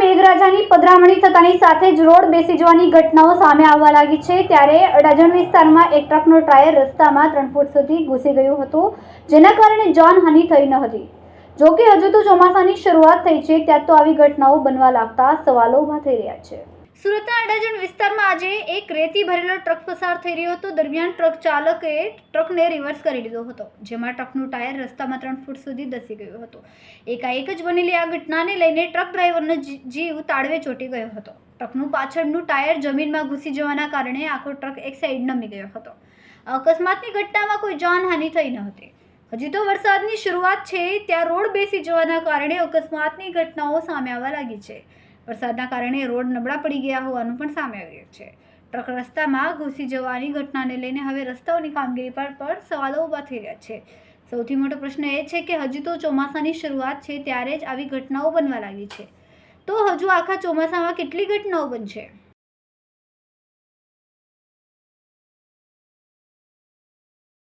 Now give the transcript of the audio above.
મેઘરાજાની પધરામણી થતાની સાથે જ રોડ બેસી જવાની ઘટનાઓ સામે આવવા લાગી છે. ત્યારે અડાજણ વિસ્તારમાં એક ટ્રકનો ટાયર રસ્તામાં ત્રણ ફૂટ સુધી ઘૂસી ગયું હતું, જેના કારણે જાનહાનિ થઈ ન હતી. જોકે હજુ તો ચોમાસાની શરૂઆત થઈ છે, ત્યાં તો આવી ઘટનાઓ બનવા લાગતા સવાલો ઊભા થઈ રહ્યા છે. સુરતના અડાજણ વિસ્તારમાં આજે એક રેતી ભરેલો ટ્રક પસાર થઈ રહ્યો હતો. દરમિયાન ટ્રક ચાલકે ટ્રકને રિવર્સ કરી લીધો હતો, જેમાં ટ્રકનું ટાયર રસ્તામાં ત્રણ ફૂટ સુધી ધસી ગયું હતું. એકાએક જ બનેલી આ ઘટનાને લઈને ટ્રક ડ્રાઈવરનો જીવ તાળવે ચોંટી ગયો હતો. ટ્રકનું પાછળનું ટાયર જમીનમાં ઘૂસી જવાના કારણે આખો ટ્રક એક સાઈડ નમી ગયો હતો. અકસ્માતની ઘટનામાં કોઈ જાનહાનિ થઈ ન હતી. હજી તો વરસાદની શરૂઆત છે, ત્યાં રોડ બેસી જવાના કારણે અકસ્માતની ઘટનાઓ સામે આવવા લાગી છે. વરસાદના કારણે રોડ નબળા પડી ગયા હોવાનું પણ સામે આવ્યું છે. ટ્રક રસ્તામાં ઘૂસી જવાની ઘટનાને લઈને હવે રસ્તાઓની કામગીરી પર પણ સવાલો ઊભા થઈ રહ્યા છે. સૌથી મોટો પ્રશ્ન એ છે કે હજુ તો ચોમાસાની શરૂઆત છે, ત્યારે જ આવી ઘટનાઓ બનવા લાગી છે. તો હજુ આખા ચોમાસામાં કેટલી ઘટનાઓ બનશે?